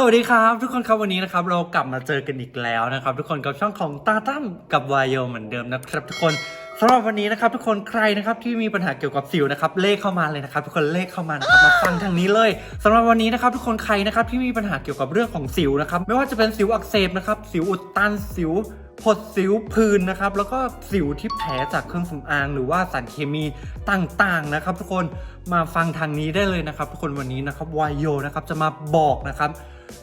สวัสดีครับทุกคนครับวันนี้นะครับเรากลับมาเจอกันอีกแล้วนะครับ ทุกคนกับช่องของตาตั้มกับวายโยเหมือนเดิมนะครับ ทุกคนสำหรับวันนี้นะครับทุกคนใครนะครับที่มีปัญหาเกี่ยวกับสิวนะครับเลขเข้ามาเลยนะครับ ทุกคนเลขเข้ามานะครับมาฟังทางนี้เลยสำหรับวันนี้นะครับทุกคนใครนะครับที่มีปัญหาเกี่ยวกับเรื่องของสิวนะครับไม่ว่าจะเป็นสิวอักเสบนะครับสิวอุดตันสิวผดสิวผื่นนะครับแล้วก็สิวที่แผลจากเครื่องสำอางหรือว่าสารเคมีต่างๆนะครับ ทุกคนมาฟังทางนี้ได้เลยนะครับ ทุกคนวันนี้นะครับวายโยนะครับจะมาบอกนะครับ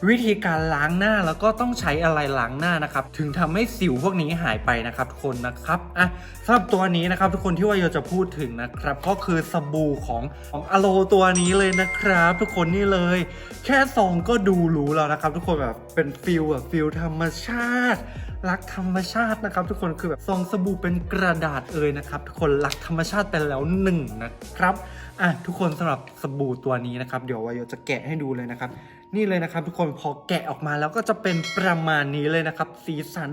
วิธีการล้างหน้าแล้วก็ต้องใช้อะไรล้างหน้านะครับ ถึงทำให้สิวพวกนี้หายไปนะครับทุกคนนะครับอะสำหรับตัวนี้นะครับ ทุกคนที่วายโยจะพูดถึงนะครับ ก็คือสบู่ของของอโลตัวนี้เลยนะครับ ทุกคนนี่เลย แค่ซองก็ดูรู้แล้วนะครับ ทุกคนแบบเป็นฟิลแบบฟิลธรรมชาติรักธรรมชาตินะครับ ทุกคนคือแบบซองสบู่เป็นกระดาษเอ่ยนะครับ ทุกคนรักธรรมชาติไปแล้วหนึ่งนะครับอะทุกคนสำหรับสบู่ตัวนี้นะครับ เดี๋ยววายโยจะแกะให้ดูเลยนะครับ นี่เลยนะครับทุกคนพอแกะออกมาแล้วก็จะเป็นประมาณนี้เลยนะครับ สีสัน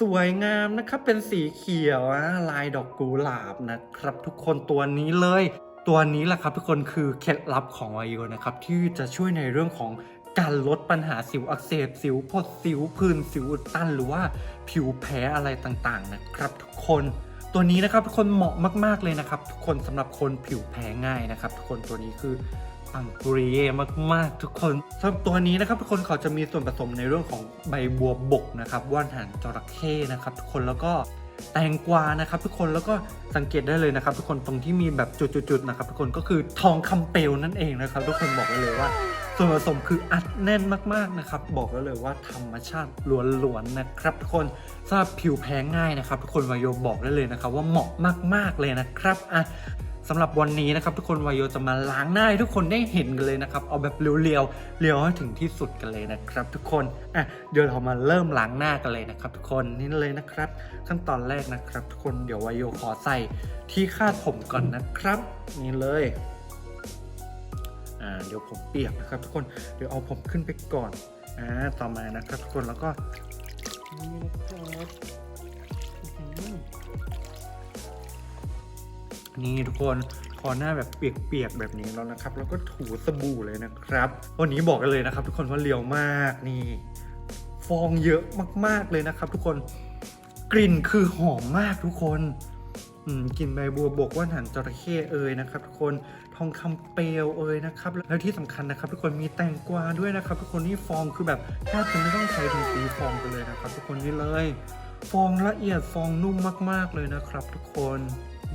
สวยงามนะครับ เป็นสีเขียวลายดอกกุหลาบนะครับ ทุกคนตัวนี้เลย ตัวนี้แหละครับทุกคนคือเคล็ดลับของวายโยนะครับ ที่จะช่วยในเรื่องของการลดปัญหาสิวอักเสบสิวพดสิวผื่นสิวอุดตันหรือว่าผิวแพ้อะไรต่างๆนะครับ ทุกคนตัวนี้นะครับทุกคนเหมาะมาก ๆเลยนะครับ ทุกคนสำหรับคนผิวแพ้ง่ายนะครับ ทุกคนตัวนี้คือ ปังปุริเย่มากๆ ทุกคนสำหรับตัวนี้นะครับทุกคนเขาจะมีส่วนผสมในเรื่องของใบบัวบกนะครับว่านหางจระเข้นะครับทุกคนแล้วก็แตงกวานะครับทุกคนแล้วก็สังเกตได้เลยนะครับทุกคนตรงที่มีแบบจุดๆนะครับทุกคนก็คือทองคำเปลวนั่นเองนะครับทุกคนบอกไว้เลยว่า ส่วนผสมคืออัดแน่นมากๆนะครับบอกไว้เลยว่าธรรมชาติล้วนๆนะครับทุกคนสำหรับผิวแพ้ง่ายนะครับทุกคนวายโยบอกได้เลยนะครับว่าเหมาะมากๆเลยนะครับอะ สำหรับวันนี้นะครับทุกคนวายโยจะมาล้างหน้าให้ทุกคนได้เห็นกันเลยนะครับเอาแบบเรียวๆเรียวให้ถึงที่สุดกันเลยนะครับ ทุกคนอะเดี๋ยวเรามาเริ่มล้างหน้ากันเลยนะครับ ทุกคนนี่เลยนะครับ ขั้นตอนแรกนะครับ ทุกคนเดี๋ยววายโยขอใส่ที่คาดผมก่อนนะครับ นี่เลยอ่าเดี๋ยวผมเปียกนะครับ ทุกคนเดี๋ยวเอาผมขึ้นไปก่อนอ่าต่อมานะครับ ทุกคนแล้วก็นี่นะครับ นี่ทุกคนพอหน้าแบบเปียกๆแบบนี้แล้วนะครับ แล้วก็ถูสบู่เลยนะครับ วันนี้บอกกันเลยนะครับ ทุกคนว่าเรียวมากนี่ ฟองเยอะมากๆเลยนะครับ ทุกคนกลิ่นคือหอมมากทุกคนกลิ่นใบบัวบกว่านหางจระเข้เอ่ยนะครับ ทุกคนทองคำเปลวเอ่ยนะครับ แล้วที่สำคัญนะครับ ทุกคนมีแตงกวาด้วยนะครับ ทุกคนนี่ฟองคือแบบแทบจะไม่ต้องใช้ถึงสีฟองกันเลยนะครับ ทุกคนนี่เลย ฟองละเอียดฟองนุ่มมาก ๆ เลยนะครับทุกคนอ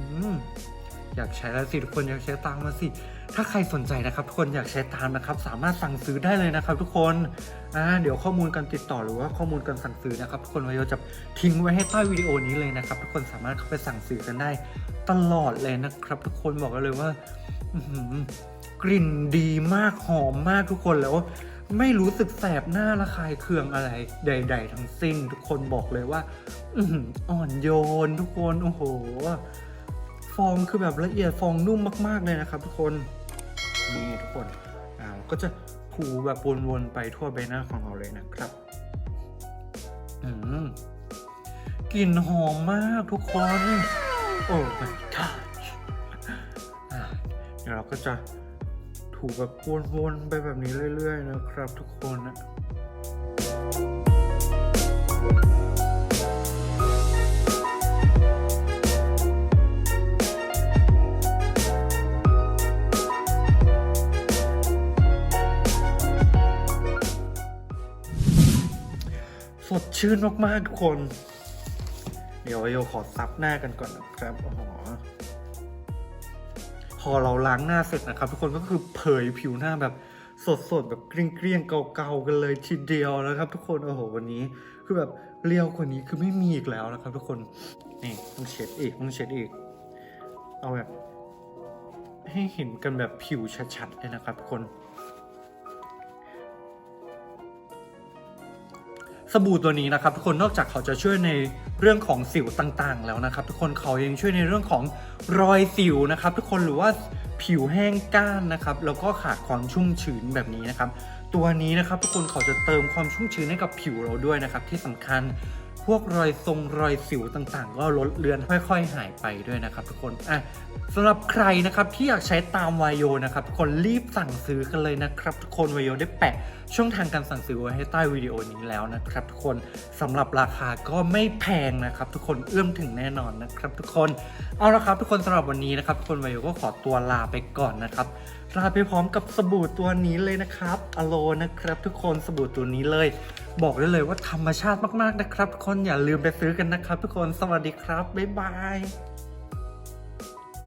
อยากใช้แล้วสิทุกคนอยากใช้ตามมาสิ ถ้าใครสนใจนะครับทุกคนอยากใช้ตามนะครับ สามารถสั่งซื้อได้เลยนะครับ ทุกคนอ่าเดี๋ยวข้อมูลการติดต่อหรือว่าข้อมูลการสั่งซื้อนะครับ ทุกคนวายโยจะทิ้งไว้ให้ใต้วิดีโอนี้เลยนะครับ ทุกคนสามารถเข้าไปสั่งซื้อกันได้ ตลอดเลยนะครับ ทุกคนบอกกันเลยว่ากลิ่นดีมากหอมมากทุกคนแล้ว ไม่รู้สึกแสบหน้าระคายเคืองอะไรใด ๆ ทั้งสิ้น ทุกคนบอกเลยว่าอื่อ่อนโยนทุกคนโอ้โห ฟองคือแบบละเอียดฟองนุ่มมาก ๆ เลยนะครับ ทุกคนนี่ทุกคนอ่าก็จะถูแบบวนๆไปทั่วใบหน้าของเราเลยนะครับอืมกลิ่นหอมมากทุกคน โอ้ my god อะเดี๋ยวเราก็จะ ถูกแบบวนๆไปแบบนี้เรื่อย ๆ นะครับทุกคนนะสดชื่นมาก ๆ ทุกคน เดี๋ยวโยขอซับหน้ากันก่อนนะครับ โอ้โห อเราล้างหน้าเสร็จนะครับ ทุกคนก็คือเผยผิวหน้าแบบสดๆแบบเกลี้ยงๆเก่าๆกันเลยทีเดียวนะครับ ทุกคนโอ้โหวันนี้คือแบบเรียวกว่านี้คือไม่มีอีกแล้วนะครับ ทุกคนนี่ต้องเช็ดอีกต้องเช็ดอีก เอาแบบให้เห็นกันแบบผิวชัดๆเลยนะครับทุกคน บู่ตัวนี้นะครับทุกคนนอกจากเขาจะช่วยในเรื่องของสิวต่างๆ แล้วนะครับ ทุกคนเขายังช่วยในเรื่องของรอยสิวนะครับ ทุกคนหรือว่าผิวแห้งก้านนะครับแล้วก็ขาดความชุ่มชื้นแบบนี้นะครับ ตัวนี้นะครับทุกคนเขาจะเติมความชุ่มชื้นให้กับผิวเราด้วยนะครับที่สำคัญ พวกรอยทรงรอยสิวต่างๆ ก็ลดเลือนค่อย ๆ หายไปด้วยนะครับ ทุกคนอะสำหรับใครนะครับที่อยากใช้ตามวายโยนะครับทุกคนรีบสั่งซื้อกันเลยนะครับ ทุกคนวายโยได้แปะช่องทางการสั่งซื้อไว้ให้ใต้วิดีโอนี้แล้วนะครับ ทุกคนสำหรับราคาก็ไม่แพงนะครับ ทุกคนเอื้อมถึงแน่นอนนะครับ ทุกคนเอาละครับ ทุกคนสำหรับวันนี้นะครับ ทุกคนวายโยก็ขอตัวลาไปก่อนนะครับลาไปพร้อมกับสบู่ตัวนี้เลยนะครับอโลนะครับ ทุกคนสบู่ตัวนี้เลย บอกได้เลยว่าธรรมชาติมากๆนะครับทุกคนอย่าลืมไปซื้อกันนะครับทุกคนสวัสดีครับบ๊ายบาย